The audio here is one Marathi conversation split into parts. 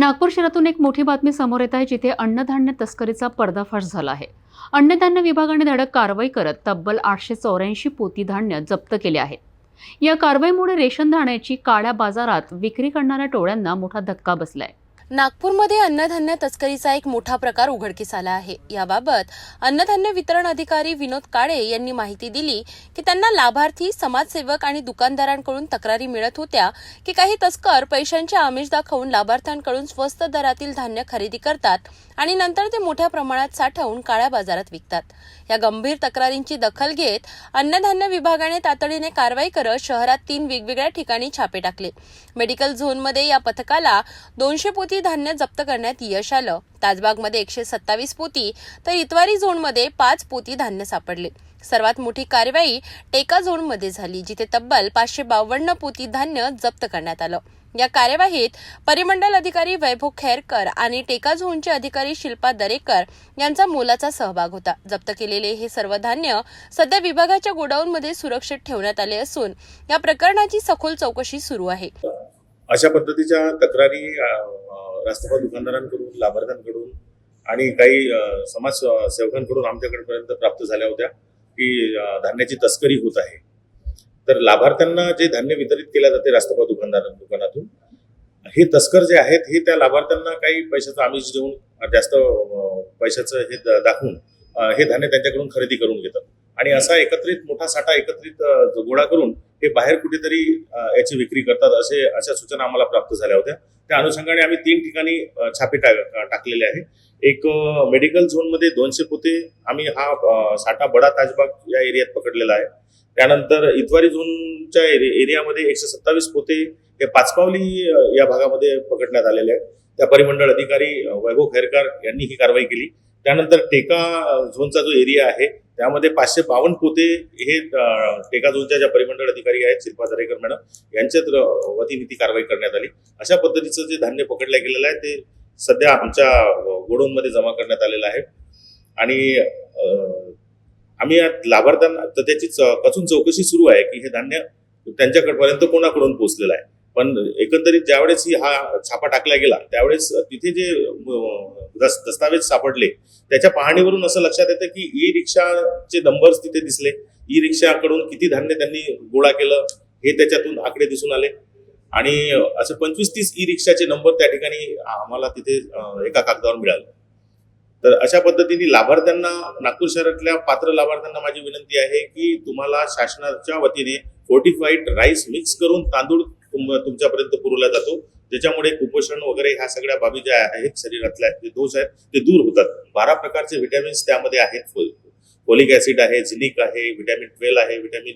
नागपूर शहरातून एक मोठी बातमी समोर येत आहे जिथे अन्नधान्य तस्करीचा पर्दाफाश झाला आहे. अन्नधान्य विभागाने धडक कारवाई करत तब्बल आठशे चौऱ्याऐंशी पोती धान्य जप्त केले आहे. या कारवाईमुळे रेशन धान्याची काळ्या बाजारात विक्री करणाऱ्या टोळ्यांना मोठा धक्का बसलाय. नागपूरमध्ये अन्नधान्य तस्करीचा एक मोठा प्रकार उघडकीस आला आहे. याबाबत अन्नधान्य वितरण अधिकारी विनोद काळे यांनी माहिती दिली की त्यांना लाभार्थी समाजसेवक आणि दुकानदारांकडून तक्रारी मिळत होत्या की काही तस्कर पैशांचे आमिष दाखवून लाभार्थ्यांकडून स्वस्त दरातील धान्य खरेदी करतात आणि नंतर ते मोठ्या प्रमाणात साठवून काळ्या बाजारात विकतात. या गंभीर तक्रारींची दखल घेत अन्नधान्य विभागाने तातडीने कारवाई करत शहरात तीन वेगवेगळ्या ठिकाणी छापे टाकले. मेडिकल झोनमध्ये या पथकाला दोनशे पोती धान्य जप्त करण्यात यश आलं. ताजबागमध्ये एकशे सत्तावीस पोती तर इतवारी झोनमध्ये पाच पोती धान्य सापडले. सर्वात मोठी कारवाई टेका झोनमध्ये झाली जिथे तब्बल पाचशे बावन्न पोती धान्य जप्त करण्यात आलं. या कार्यवाहीत परिमंडल अधिकारी वैभव खैरकर आणि टेका झोनचे अधिकारी शिल्पा दरेकर यांचा मोलाचा सहभाग होता. जप्त केलेले हे सर्व धान्य सध्या विभागाच्या गोडाऊनमध्ये सुरक्षित ठेवण्यात आले असून या प्रकरणाची सखोल चौकशी सुरू आहे. अशा पद्धतीच्या तक्रारी अं, दुकानदारांकडून लाभार्थ्यांकडून आणि काही समाज सेवकांकडून आमच्याकडपर्यंत प्राप्त झाल्या होत्या की धान्याची तस्करी होत आहे. तर लाभार्थ्यांना जे धान्य वितरित केल्या जाते राष्ट्रपती दुकानदार दुकानातून हे तस्कर जे आहेत हे त्या लाभार्थ्यांना काही पैशाचं आमिष देऊन जास्त पैशाचं हे द- दाखवून हे धान्य त्यांच्याकडून खरेदी करून घेतात. आणि असा एकत्रित मोठा साठा एकत्रित गोळा करून हे बाहेर कुठेतरी याची विक्री करतात असे अशा सूचना आम्हाला प्राप्त झाल्या होत्या. त्या अनुषंगाने आम्ही तीन ठिकाणी छापे टाकलेले आहे एक मेडिकल झोनमध्ये दोनशे पोते आम्ही हा साठा बडा ताजबाग या एरियात पकडलेला आहे. त्यानंतर इतवारी झोनच्या एरियामध्ये एकशे सत्तावीस पोते हे पाचपावली या भागामध्ये पकडण्यात आलेले आहेत. त्या परिमंडळ अधिकारी वैभव खैरकर यांनी ही कारवाई केली. त्यानंतर टेका झोनचा जो एरिया आहे त्यामध्ये पाचशे बावन्न पोते हे टेकाजोनच्या ज्या परिमंडळ अधिकारी आहेत शिल्पा दरेकर मॅडम यांच्यात वतीने ती कारवाई करण्यात आली. अशा पद्धतीचं जे धान्य पकडलं गेलेलं आहे ते सध्या आमच्या गोडाऊनमध्ये जमा करण्यात आलेलं आहे. आणि आम्ही लाभार्थ्यांना तर त्याची कचून चौकशी सुरू आहे की हे धान्य त्यांच्याकडपर्यंत कोणाकडून पोहोचलेलं आहे? पण एकंदरीत ज्यावेळेस ही हा छापा टाकला गेला त्यावेळेस तिथे जे दस्तावेज सापडले त्याच्या पाहणीवरून असं लक्षात येतं की ई रिक्षाचे नंबर्स तिथे दिसले. ई रिक्षाकडून किती धान्य त्यांनी गोळा केलं हे त्याच्यातून आकडे दिसून आले. आणि असे पंचवीस तीस ई रिक्षाचे नंबर त्या ठिकाणी आम्हाला तिथे एका कागदावर मिळाले. तर अशा पद्धतीने लाभार्थ्यांना नागपूर शहरातल्या पात्र लाभार्थ्यांना माझी विनंती आहे की तुम्हाला शासनाच्या वतीने फोर्टिफाईड राईस मिक्स करून तांदूळ तुम- तुमच्यापर्यंत पुरवला जातो. ज्याच्यामुळे कुपोषण वगैरे ह्या सगळ्या बाबी ज्या आहेत शरीरातल्या जे दोष आहेत ते दूर होतात. बारा प्रकारचे व्हिटॅमिन्स त्यामध्ये आहेत. फोलिक ऍसिड आहे झिनिक आहे व्हिटॅमिन ट्वेल्व आहे व्हिटॅमिन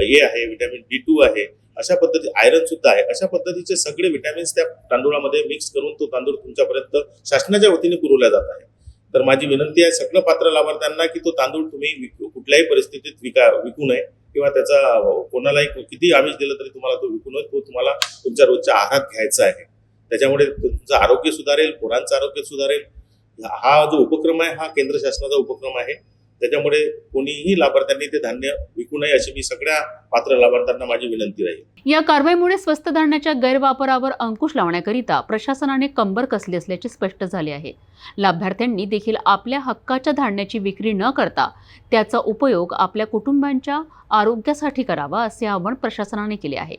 ए आहे व्हिटॅमिन डी टू आहे. अशा पद्धती आयरन सुद्धा आहे. अशा पद्धतीचे सगळे व्हिटॅमिन्स त्या तांदूळामध्ये मिक्स करून तो तांदूळ तुमच्यापर्यंत शासनाच्या वतीने पुरवला जात आहे. तर माझी विनंती आहे सगळं पात्र लाभार्थ्यांना की तो तांदूळ तुम्ही विकू- कुठल्याही परिस्थितीत विका विकू नये. किंवा त्याचा कोणालाही किती आमिष दिलं तरी तुम्हाला तो विकू नये तो तुम्हाला तुमच्या रोजच्या आहारात घ्यायचा आहे. त्याच्यामुळे तुमचं आरोग्य सुधारेल पोरांचं आरोग्य सुधारेल. हा जो उपक्रम आहे हा केंद्र शासनाचा उपक्रम आहे. त्याच्यामुळे कोणीही लाभार्थ्यांनी ते धान्य विकू नये अशी मी सगळ्या पात्र लाभार्थ्यांना माझी विनंती राहील. या कारवाईमुळे स्वस्त धान्याच्या गैरवापरावर अंकुश लावण्याकरिता प्रशासनाने कंबर कसली असल्याचे स्पष्ट झाले आहे. लाभार्थ्यांनी देखील आपल्या हक्काच्या धान्याची विक्री न करता त्याचा उपयोग आपल्या कुटुंबांच्या आरोग्यासाठी करावा असे आवाहन प्रशासनाने केले आहे.